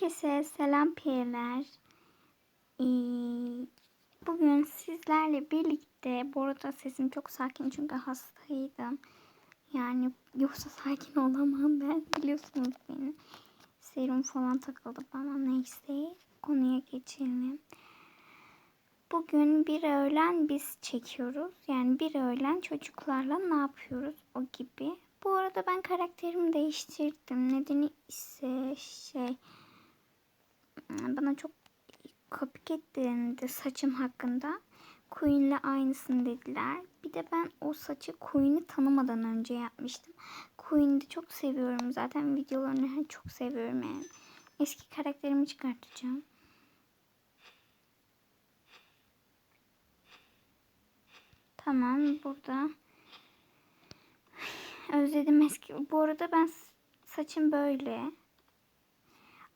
Herkese selam piyeler. Ee, bugün sizlerle birlikte, bu arada sesim çok sakin çünkü hastaydım. Yani yoksa sakin olamam ben biliyorsunuz beni. Serum falan takıldı bana neyse konuya geçelim. Bugün bir öğlen biz çekiyoruz. Yani bir öğlen çocuklarla ne yapıyoruz o gibi. Bu arada ben karakterimi değiştirdim. Nedeni ise şey bana çok copycat denildi saçım hakkında. Queen'le aynısını dediler. Bir de ben o saçı Queen'i tanımadan önce yapmıştım. Queen'i de çok seviyorum. Zaten videolarını çok seviyorum yani. Eski karakterimi çıkartacağım. Tamam burada. Özledim eski. Bu arada ben saçım böyle.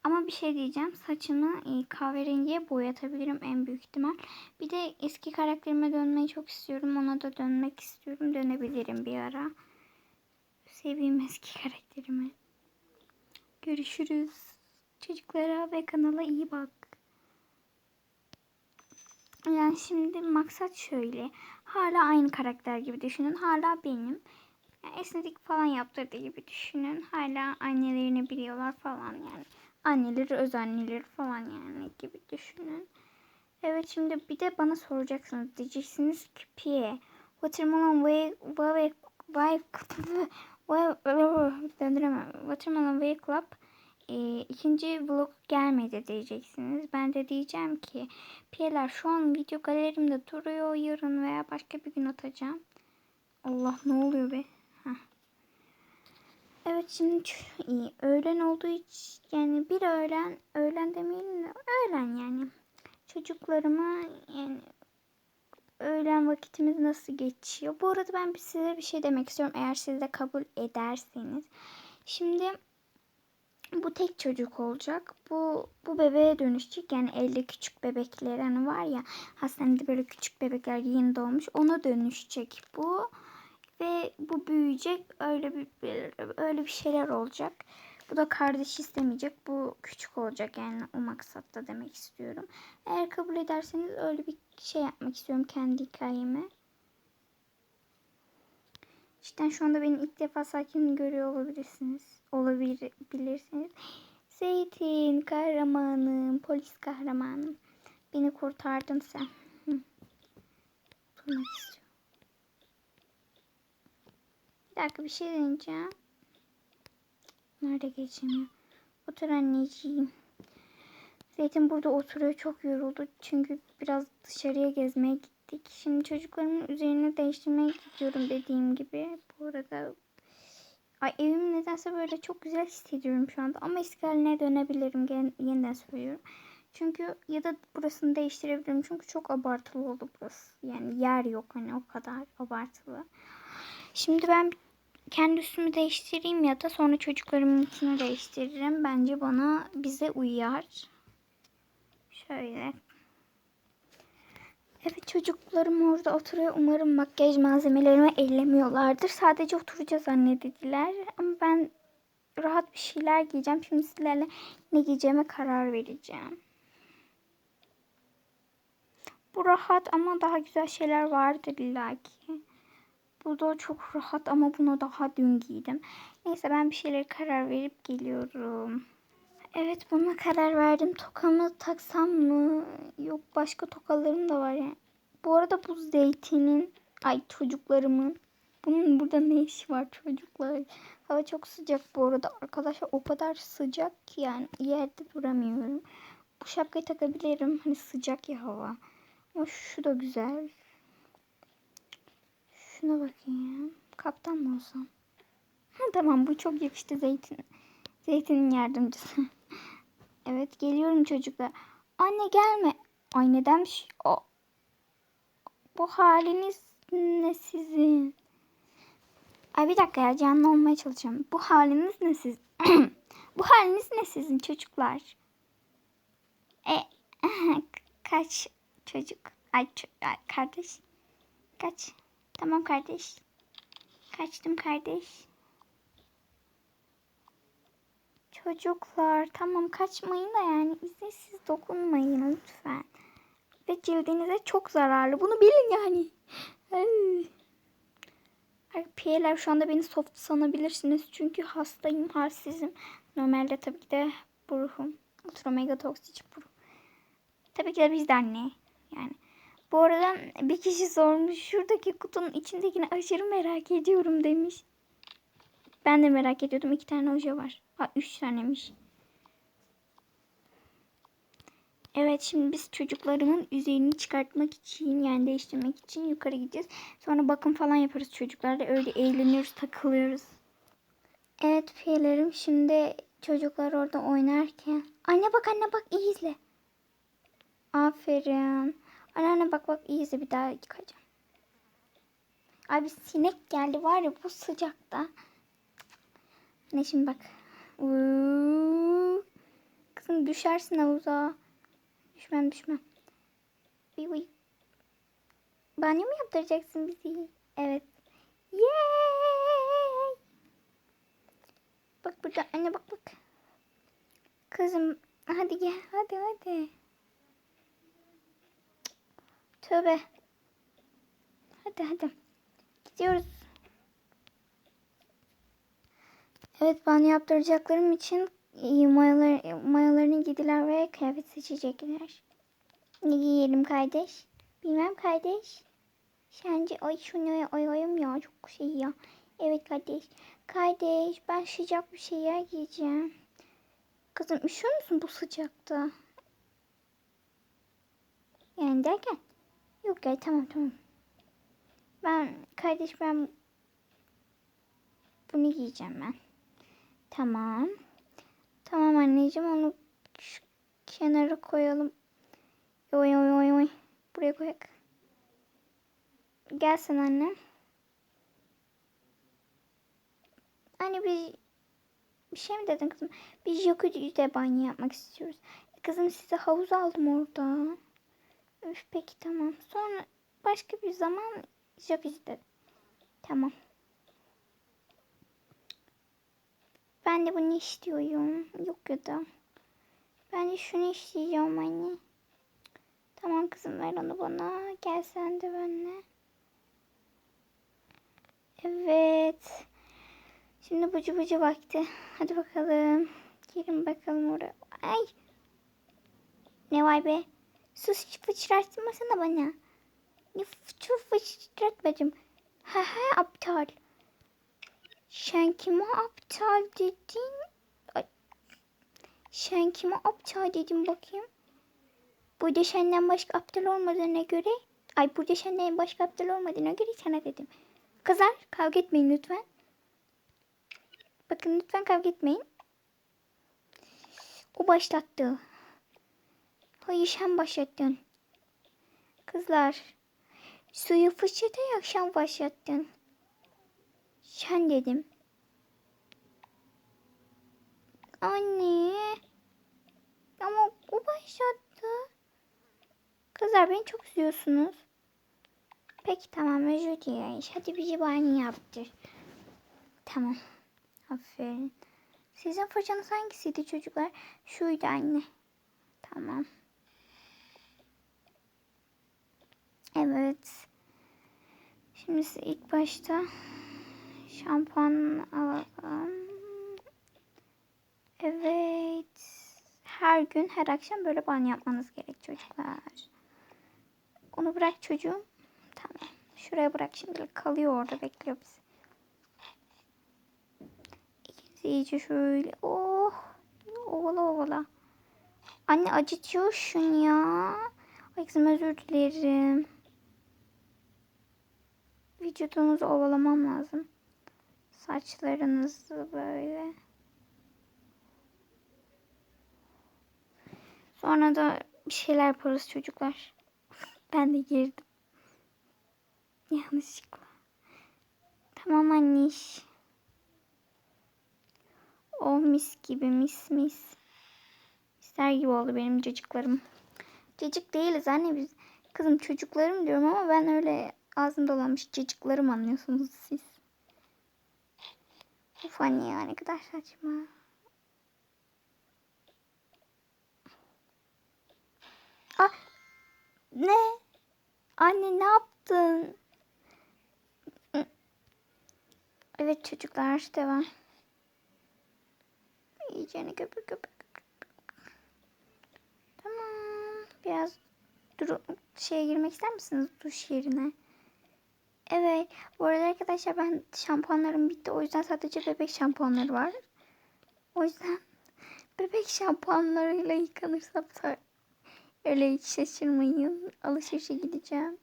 Ama bir şey diyeceğim. Saçımı e, kahverengiye boyatabilirim en büyük ihtimal. Bir de eski karakterime dönmeyi çok istiyorum. Ona da dönmek istiyorum. Dönebilirim bir ara. Seveyim eski karakterimi. Görüşürüz. Çocuklara ve kanala iyi bak. Yani şimdi maksat şöyle. Hala aynı karakter gibi düşünün. Hala benim. Yani esnetik falan yaptırdığı gibi düşünün. Hala annelerini biliyorlar falan yani. Anneleri öz anneleri falan yani gibi düşünün. Evet şimdi bir de bana soracaksınız. Diyeceksiniz ki Pie. Watermelon Way Way Way. Watermelon Way Club e, ikinci vlog gelmedi diyeceksiniz. Ben de diyeceğim ki Piyeler şu an video galerimde duruyor. Yarın veya başka bir gün atacağım. Allah ne oluyor be? Evet şimdi iyi. Öğlen olduğu için yani bir öğlen öğlen demeyelim de öğlen yani. Çocuklarıma yani öğlen vakitimiz nasıl geçiyor? Bu arada ben size bir şey demek istiyorum. Eğer siz de kabul ederseniz. Şimdi bu tek çocuk olacak. Bu bu bebeğe dönüşecek. Yani elde küçük bebekler hani var ya hastanede böyle küçük bebekler yeni doğmuş. Ona dönüşecek bu. Ve bu büyüyecek. Öyle bir öyle bir şeyler olacak. Bu da kardeş istemeyecek. Bu küçük olacak yani o maksatta demek istiyorum. Eğer kabul ederseniz öyle bir şey yapmak istiyorum kendi hikayeme. İşte şu anda beni ilk defa sakin görüyor olabilirsiniz. Olabilirsiniz. Zeytin kahramanım, polis kahramanım. Beni kurtardın sen. Durmak istiyorum. Bir dakika bir şey deneyeceğim. Nerede geçemiyor? Otur anneciğim. Zeytin burada oturuyor. Çok yoruldu. Çünkü biraz dışarıya gezmeye gittik. Şimdi çocuklarımın üzerine değiştirmeye gidiyorum dediğim gibi. Bu arada Ay evim nedense böyle çok güzel hissediyorum şu anda. Ama eski haline dönebilirim. Yeniden söylüyorum. Çünkü ya da burasını değiştirebilirim. Çünkü çok abartılı oldu burası. Yani yer yok hani o kadar abartılı. Şimdi ben kendi üstümü değiştireyim ya da sonra çocuklarımın içini değiştiririm. Bence bana bize uyar. Şöyle. Evet çocuklarım orada oturuyor. Umarım makyaj malzemelerimi ellemiyorlardır. Sadece oturacağız anne. Ama ben rahat bir şeyler giyeceğim. Şimdi sizlerle ne giyeceğime karar vereceğim. Bu rahat ama daha güzel şeyler vardır illaki. Bu da çok rahat ama bunu daha dün giydim. Neyse ben bir şeylere karar verip geliyorum. Evet buna karar verdim. Tokamı taksam mı? Yok başka tokalarım da var yani. Bu arada bu zeytinin ay çocuklarımın bunun burada ne işi var çocuklar? Hava çok sıcak bu arada. Arkadaşlar o kadar sıcak ki yani yerde duramıyorum. Bu şapkayı takabilirim. Hani sıcak ya hava. Ama şu da güzel. Şuna bakayım. Kaptan mı olsam? Ha, tamam bu çok yakıştı zeytin. Zeytinin yardımcısı. evet geliyorum çocuklar. Anne gelme. Ay nedenmiş? O. Bu haliniz ne sizin? Ay bir dakika ya canlı olmaya çalışıyorum. Bu haliniz ne siz? Bu haliniz ne sizin çocuklar? E kaç çocuk? Ay, ay kardeş. Kaç? Tamam kardeş. Kaçtım kardeş. Çocuklar tamam kaçmayın da yani izinsiz dokunmayın lütfen. Ve cildinize çok zararlı. Bunu bilin yani. Piyeler şu anda beni soft sanabilirsiniz. Çünkü hastayım, halsizim. Normalde tabii ki de buruhum. Ultra mega toksik buruh. Tabii ki de bizden ne? Yani. Bu arada bir kişi sormuş. Şuradaki kutunun içindekini aşırı merak ediyorum demiş. Ben de merak ediyordum. İki tane oje var. Ha üç tanemiş. Evet şimdi biz çocuklarımın üzerini çıkartmak için yani değiştirmek için yukarı gideceğiz. Sonra bakım falan yaparız çocuklarla. Öyle eğleniyoruz, takılıyoruz. Evet piyelerim şimdi çocuklar orada oynarken. Anne bak anne bak iyi izle. Aferin. Anne anne bak bak iyi izle bir daha yıkayacağım. Abi sinek geldi var ya bu sıcakta. Ne şimdi bak. Uuu. Kızım düşersin havuza. Düşmem düşmem. Uy uy. Banyo mu yaptıracaksın bizi? Evet. Yay! Bak burada anne bak bak. Kızım hadi gel hadi hadi. Tövbe. Hadi hadi. Gidiyoruz. Evet banyo yaptıracaklarım için mayalar, mayalarını giydiler ve kıyafet seçecekler. Ne giyelim kardeş? Bilmem kardeş. Sence ay şunu ay ayım ya çok şey ya. Evet kardeş. Kardeş ben sıcak bir şeyler giyeceğim. Kızım üşüyor musun bu sıcakta? Yani derken? Yok ya tamam tamam. Ben kardeş ben bunu giyeceğim ben. Tamam. Tamam anneciğim onu şu kenara koyalım. Oy oy oy oy. Buraya koyak. Gel sen anne. Anne bir şey mi dedin kızım? Bir jacuzzi'de banyo yapmak istiyoruz. Kızım size havuz aldım orada. Üf peki tamam. Sonra başka bir zaman jacuzzi'de. Tamam. Ben de bunu istiyorum. Yok ya da. Ben de şunu isteyeceğim anne. Tamam kızım ver onu bana. Gel sen de benimle. Evet. Şimdi bucu bucu vakti. Hadi bakalım. Gelin bakalım oraya. Ay. Ne var be? Sus fıçırtmasana bana. Çok fıçırtmadım. Ha ha aptal. Sen kime aptal dedin? Ay. Sen kime aptal dedin bakayım? Burada senden başka aptal olmadığına göre ay burada senden başka aptal olmadığına göre sana dedim. Kızlar kavga etmeyin lütfen. Bakın lütfen kavga etmeyin. O başlattı. Hayır sen başlattın. Kızlar suyu fışırdayarak sen başlattın. Sen dedim. Anne. Ama o başlattı. Kızlar beni çok üzüyorsunuz. Peki tamam özür dileriz. Hadi bizi banyo yaptır. Tamam. Aferin. Sizin fırçanız hangisiydi çocuklar? Şuydu anne. Tamam. Evet. Şimdi ilk başta şampuan alalım. Evet. Her gün her akşam böyle banyo yapmanız gerek çocuklar. Onu bırak çocuğum. Tamam. Şuraya bırak şimdilik kalıyor orada bekliyor bizi. İkiniz iyice şöyle. Oh. Ovala ovala. Anne acıtıyorsun ya. Ay kızım özür dilerim. Vücudunuzu ovalamam lazım. Saçlarınızı böyle. Sonra da bir şeyler yaparız çocuklar. Ben de girdim. Yanlışlıkla. Tamam anneş. Oh mis gibi mis mis. Misler gibi oldu benim cacıklarım. Cacık değiliz anne biz. Kızım çocuklarım diyorum ama ben öyle ağzım dolanmış cacıklarım anlıyorsunuz siz. Bu fani ya ne kadar saçma. Ah ne? Anne ne yaptın? Evet çocuklar devam. İyicene köpük köpük. Tamam. Biraz dur şeye girmek ister misiniz duş yerine? Evet. Bu arada arkadaşlar ben şampuanlarım bitti. O yüzden sadece bebek şampuanları var. O yüzden bebek şampuanlarıyla yıkanırsam öyle hiç şaşırmayın. Alışverişe gideceğim.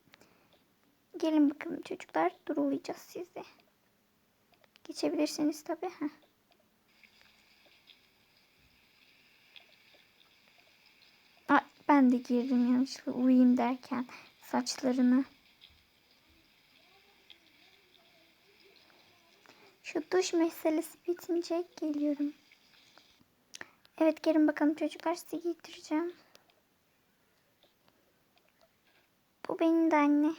Gelin bakalım çocuklar. Durulayacağız sizi. Geçebilirsiniz tabii. Heh. Ben de girdim yanlışlıkla uyuyayım derken saçlarını. Şu duş meselesi bitince geliyorum. Evet gelin bakalım çocuklar size giydireceğim. Bu benim de anne.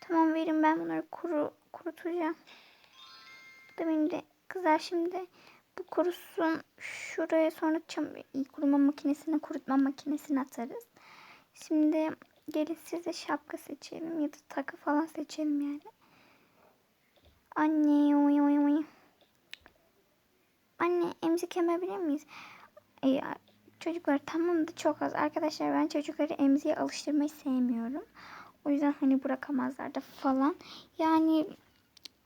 Tamam verin ben bunları kuru, kurutacağım. Bu da benim de kızar şimdi. Bu kurusun şuraya sonra çam kuruma makinesine kurutma makinesine atarız. Şimdi gelin size şapka seçelim ya da takı falan seçelim yani. Anne oy oy oy. Anne emzik emebilir miyiz? Ee, çocuklar tamam da çok az. Arkadaşlar ben çocukları emziğe alıştırmayı sevmiyorum. O yüzden hani bırakamazlar da falan. Yani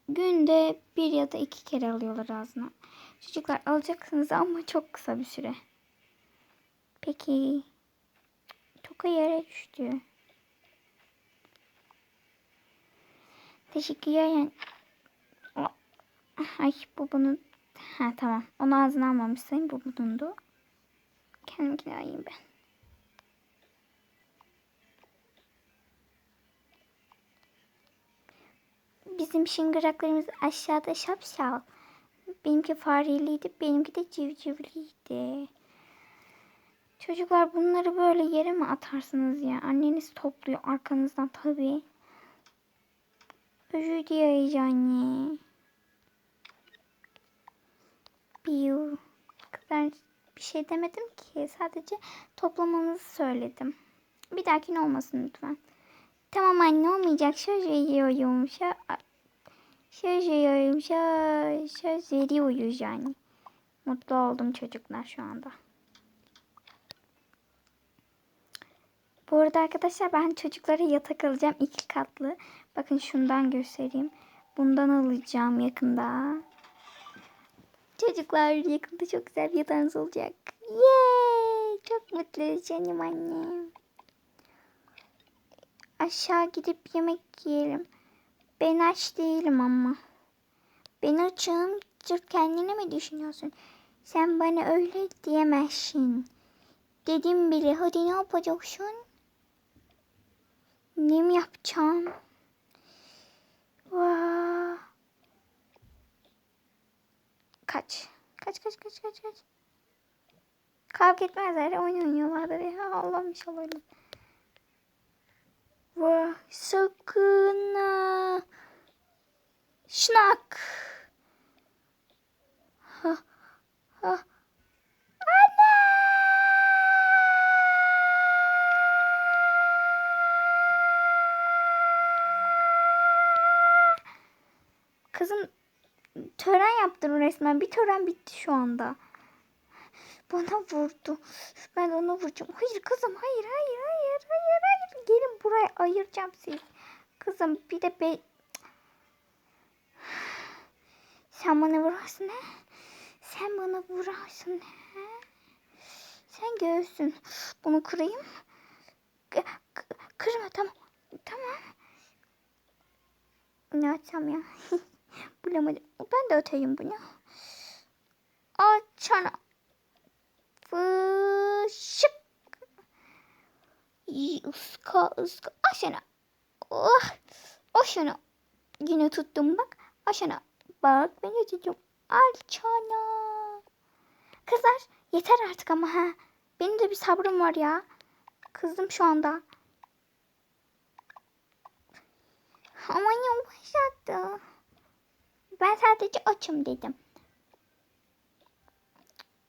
günde bir ya da iki kere alıyorlar ağzına. Çocuklar alacaksınız ama çok kısa bir süre. Peki. Toka yere düştü. Teşekkürler. Yani. Ay bu bunun. Ha tamam. Onu ağzına almamışsın. Bu bunundu. Kendimkini alayım ben. Bizim şıngıraklarımız aşağıda şapşal. Benimki fareliydi. Benimki de civcivliydi. Çocuklar bunları böyle yere mi atarsınız ya? Anneniz topluyor arkanızdan tabii. Özür dileriz anne. Biu. Ben bir şey demedim ki. Sadece toplamanızı söyledim. Bir dahakine olmasın lütfen. Tamam anne olmayacak. Söz veriyorum. Söz, veriyorum. Söz, söz veriyoruz yani. Mutlu oldum çocuklar şu anda. Bu arada arkadaşlar ben çocuklara yatak alacağım. iki katlı. Bakın şundan göstereyim. Bundan alacağım yakında. Çocuklar yakında çok güzel bir yatağınız olacak. Yeee! Çok mutluyuz canım annem. Aşağı gidip yemek yiyelim. Ben aç değilim ama. Ben açım. Sırf kendini mi düşünüyorsun? Sen bana öyle diyemezsin. Dedim bile. Hadi ne yapacaksın? Ne mi yapacağım? Vaa. Kaç. Kaç kaç kaç kaç kaç. Kavga etmezler. Oyun oynuyorlardır ya. Allah'ım inşallah öyle. Vah sakın. ha. Şınak. Ha, ha. Yaptın resmen. Bir tören bitti şu anda. Bana vurdu. Ben ona vuracağım. Hayır kızım hayır hayır hayır hayır hayır. Gelin buraya ayıracağım sizi. Kızım bir de be... Sen bana vurarsın he? Sen bana vurarsın he? Sen göğsün. Bunu kırayım. K- kırma tamam. Tamam. Ne açsam ya? Bulamadım. Ben de atayım bunu. Açana. Fışık. Iska ıska. Aşana. Oh. Aşana. Yine tuttum bak. Aşana. Bak ben tutacağım. Alçana. Kızlar yeter artık ama ha. Benim de bir sabrım var ya. Kızdım şu anda. Ama yavaşlattı. Ben sadece açım dedim.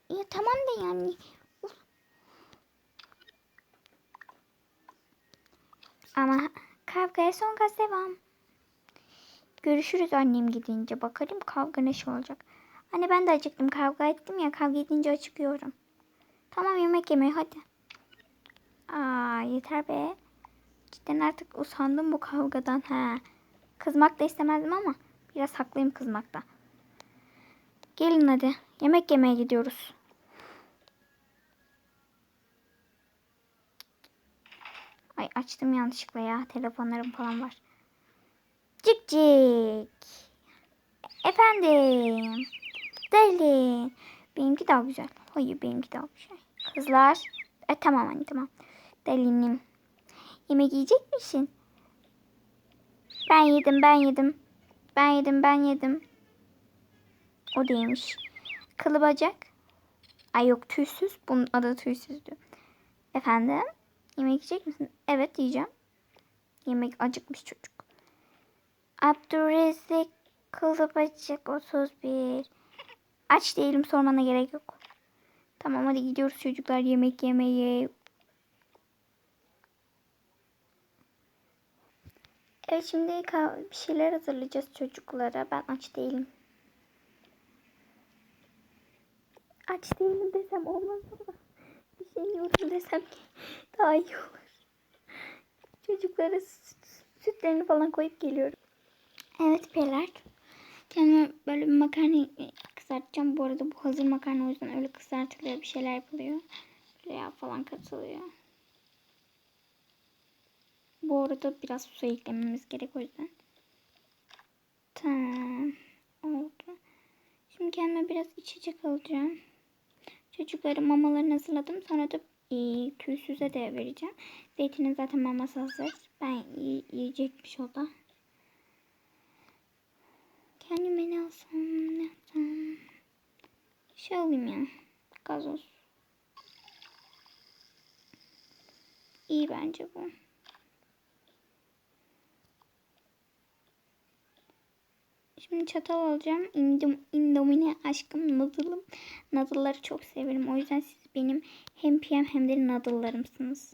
Ya tamam da yani. Uf. Ama kavgaya son gaz devam. Görüşürüz annem gidince. Bakalım kavga ne şey olacak. Anne ben de acıktım. Kavga ettim ya. Kavga edince acıkıyorum. Tamam yemek yemeye hadi. Aa yeter be. Cidden artık usandım bu kavgadan. Ha. Kızmak da istemezdim ama biraz haklıyım kızmakta. Gelin hadi. Yemek yemeye gidiyoruz. Ay açtım yanlışlıkla ya. Telefonlarım falan var. Cik cik. Efendim. Deli. Benimki daha güzel. Hayır benimki daha güzel. Kızlar. E, tamam anne tamam. Delinim. Yemek yiyecek misin? Ben yedim ben yedim. Ben yedim ben yedim. O değilmiş. Kılı bacak. Ay yok tüysüz. Bunun adı tüysüzdü. Efendim? Yemek yiyecek misin? Evet yiyeceğim. Yemek acıkmış çocuk. Abdurrezzak kılı bacak 31. Aç değilim sormana gerek yok. Tamam hadi gidiyoruz çocuklar yemek yemeye. Evet şimdi bir şeyler hazırlayacağız çocuklara. Ben aç değilim. Aç değilim desem olmaz ama bir şey yiyorum desem ki daha iyi olur. Çocuklara süt, sütlerini falan koyup geliyorum. Evet Peler. Kendime böyle bir makarna kızartacağım. Bu arada bu hazır makarna o yüzden öyle kızartılıyor. Bir şeyler yapılıyor. Yağ falan katılıyor. Bu arada biraz su eklememiz gerek o yüzden. Tamam. Oldu. Şimdi kendime biraz içecek alacağım. Çocukların mamalarını hazırladım. Sonra da e, tüysüze de vereceğim. Zeytinin zaten maması hazır. Ben yiyecekmiş o da. Kendime ne alsam ne alsam. Şey alayım ya. Gazoz. İyi bence bu. Şimdi çatal alacağım. Indom, indomine aşkım noodle'ım. Noodle'ları çok severim. O yüzden siz benim hem PM hem de noodle'larımsınız.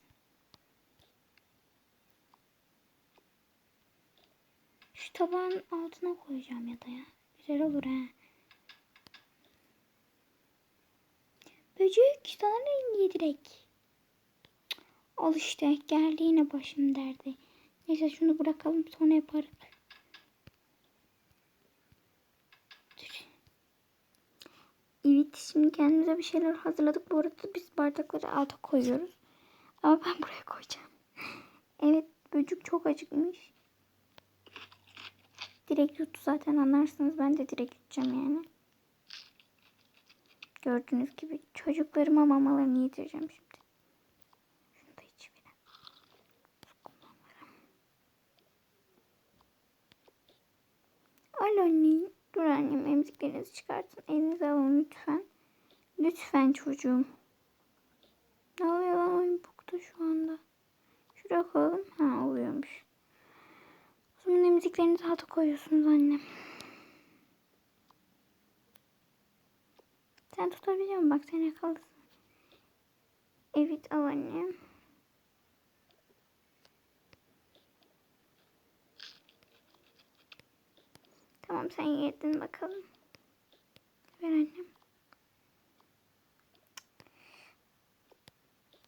Şu tabağın altına koyacağım ya da ya. Güzel olur ha. Böcek sana ne ye direkt. Cık, Al işte geldi yine başım derdi. Neyse şunu bırakalım sonra yaparız. Evet şimdi kendimize bir şeyler hazırladık. Bu arada biz bardakları alta koyuyoruz. Ama ben buraya koyacağım. Evet böcük çok acıkmış. Direkt yuttu zaten anlarsınız. Ben de direkt yutacağım yani. Gördüğünüz gibi çocuklarıma mamalarını yedireceğim şimdi. Şunu da iç bir de. Al anne. Annem emziklerinizi çıkartın. Elinize alın lütfen. Lütfen çocuğum. Ne oluyor lan oyun bukta şu anda. Şuraya koyalım. Ha oluyormuş. O zaman emziklerinizi alta koyuyorsunuz annem. Sen tutabiliyor musun? Bak sen yakalısın. Evet al annem. Tamam sen yedin bakalım. Ver annem.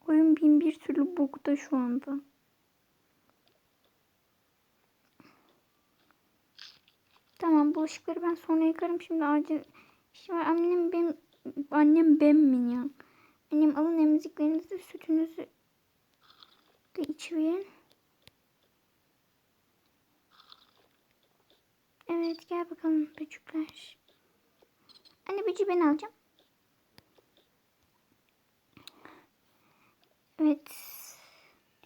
Oyun bin bir türlü bokta şu anda. Tamam bulaşıkları ben sonra yıkarım. Şimdi acil işim var. Annem benim annem ben mi ya? Annem alın emziklerinizi sütünüzü de içiverin. Evet gel bakalım böcükler. Anne böceği ben alacağım. Evet.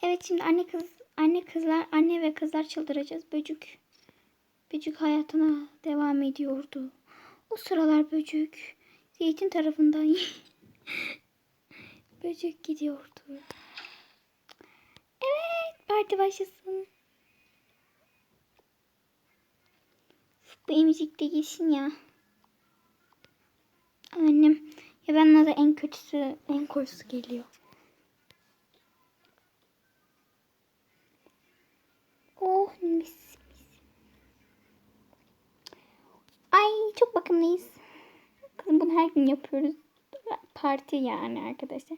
Evet şimdi anne kız anne kızlar anne ve kızlar çıldıracağız. Böcük Böcük hayatına devam ediyordu. O sıralar böcük zeytin tarafından böcük gidiyordu. Evet parti başlasın. Bu emzik de gitsin ya. Annem ya bana da en kötüsü en koyusu geliyor. Oh mis mis. Ay çok bakımlıyız. Kızım bunu her gün yapıyoruz. Parti yani arkadaşlar.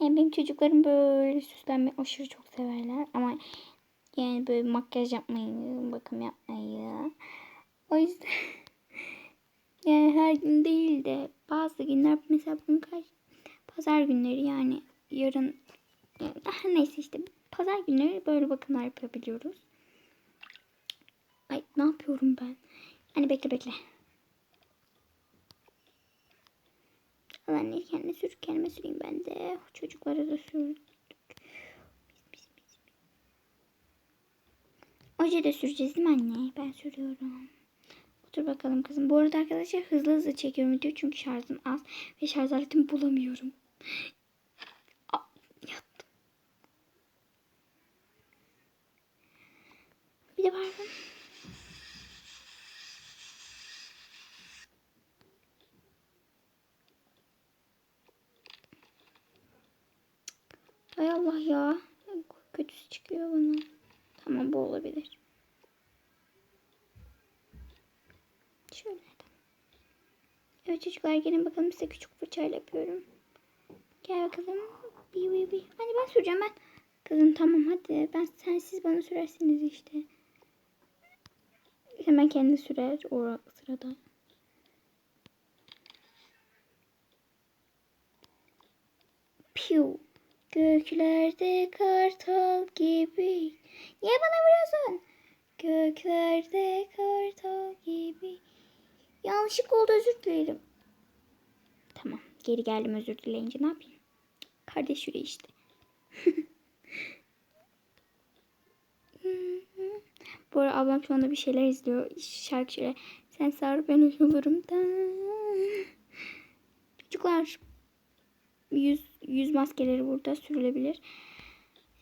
Yani benim çocuklarım böyle süslenmeyi aşırı çok severler. Ama yani böyle makyaj yapmayı, bakım yapmayı. O yüzden yani her gün değil de bazı günler mesela bugün kaç pazar günleri yani yarın yani, neyse işte pazar günleri böyle bakımlar yapabiliyoruz. Ay ne yapıyorum ben? Hani bekle bekle. Al anne kendine sür kendime süreyim ben de. Çocuklara da sürdük. Oje de süreceğiz değil mi anne? Ben sürüyorum. Otur bakalım kızım. Bu arada arkadaşlar hızlı hızlı çekiyorum video çünkü şarjım az ve şarj aletimi bulamıyorum. Bir de parfüm. Hay Allah ya. Kötüsü çıkıyor bana. Tamam bu olabilir. Şöyle. Evet çocuklar gelin bakalım size küçük fırçayla yapıyorum. Gel bakalım. Bir bir bir. Hani ben süreceğim ben. Kızım tamam hadi. Ben sen siz bana sürersiniz işte. Hemen kendi sürer o sırada. Piu. Göklerde kartal gibi. Niye bana vuruyorsun? Göklerde kartal gibi. Yanlışlık oldu özür dilerim. Tamam geri geldim özür dileyince ne yapayım? Kardeş yüreği işte. Bu arada ablam şu anda bir şeyler izliyor. Şarkı şöyle. Sen sar ben uyulurum da. Çocuklar yüz, yüz maskeleri burada sürülebilir.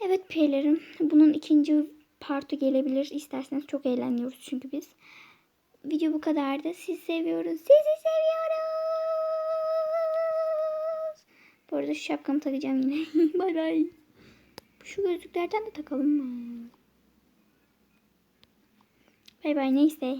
Evet peylerim. Bunun ikinci partı gelebilir. İsterseniz çok eğleniyoruz çünkü biz. Video bu kadardı. Sizi seviyoruz. Sizi seviyoruz. Bu arada şu şapkamı takacağım yine. bay bay. Şu gözlüklerden de takalım mı? Bay bay neyse.